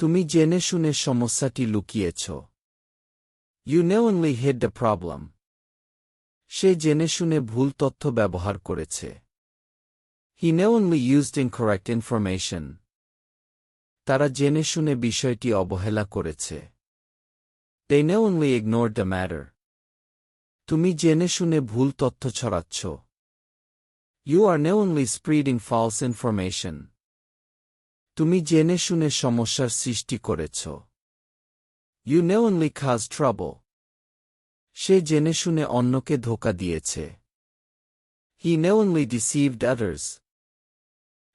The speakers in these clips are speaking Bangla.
তুমি জেনে শুনে সমস্যাটি লুকিয়েছ। You knowingly hid the problem সে জেনে শুনে ভুল তথ্য ব্যবহার করেছে। He knowingly used incorrect information তারা জেনে শুনে বিষয়টি অবহেলা করেছে। They knowingly ignore the matter তুমি জেনে শুনে ভুল তথ্য ছড়াচ্ছ। You are knowingly spreading false information তুমি জেনে শুনে সমস্যার সৃষ্টি করেছ। ইউ নেওনলি খাজ ট্রাবল সে জেনে শুনে অন্যকে ধোকা দিয়েছে। হি নেওনলি ডিসিভড আদার্স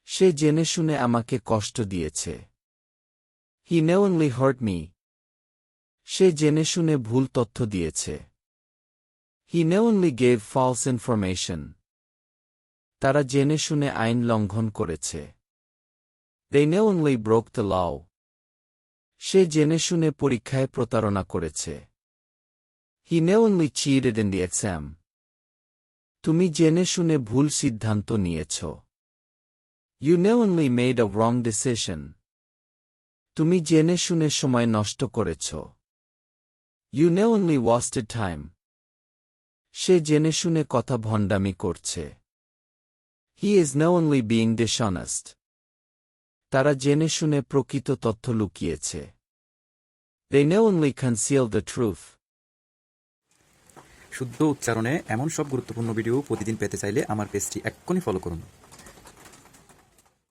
সে জেনে শুনে আমাকে কষ্ট দিয়েছে। হি নেওনলি হার্ট মি সে জেনে শুনে ভুল তথ্য দিয়েছে। He knowingly gave false information তারা জেনে শুনে আইন লঙ্ঘন করেছে। দে নেওনলি ব্রোক দ্য লাও সে জেনে শুনে পরীক্ষায় প্রতারণা করেছে। He knowingly cheated in the exam তুমি জেনে শুনে ভুল সিদ্ধান্ত নিয়েছ। You knowingly made a wrong decision তুমি জেনে শুনে সময় নষ্ট করেছ। ইউ নেওনলি ওয়াস্টেড টাইম সে জেনে শুনে কথা ভণ্ডামি করছে। He is knowingly being dishonest তারা জেনে শুনে প্রকৃত তথ্য লুকিয়েছে। শুদ্ধ উচ্চারণে এমন সব গুরুত্বপূর্ণ ভিডিও প্রতিদিন পেতে চাইলে আমার পেজটি এক্ষুনি ফলো করুন।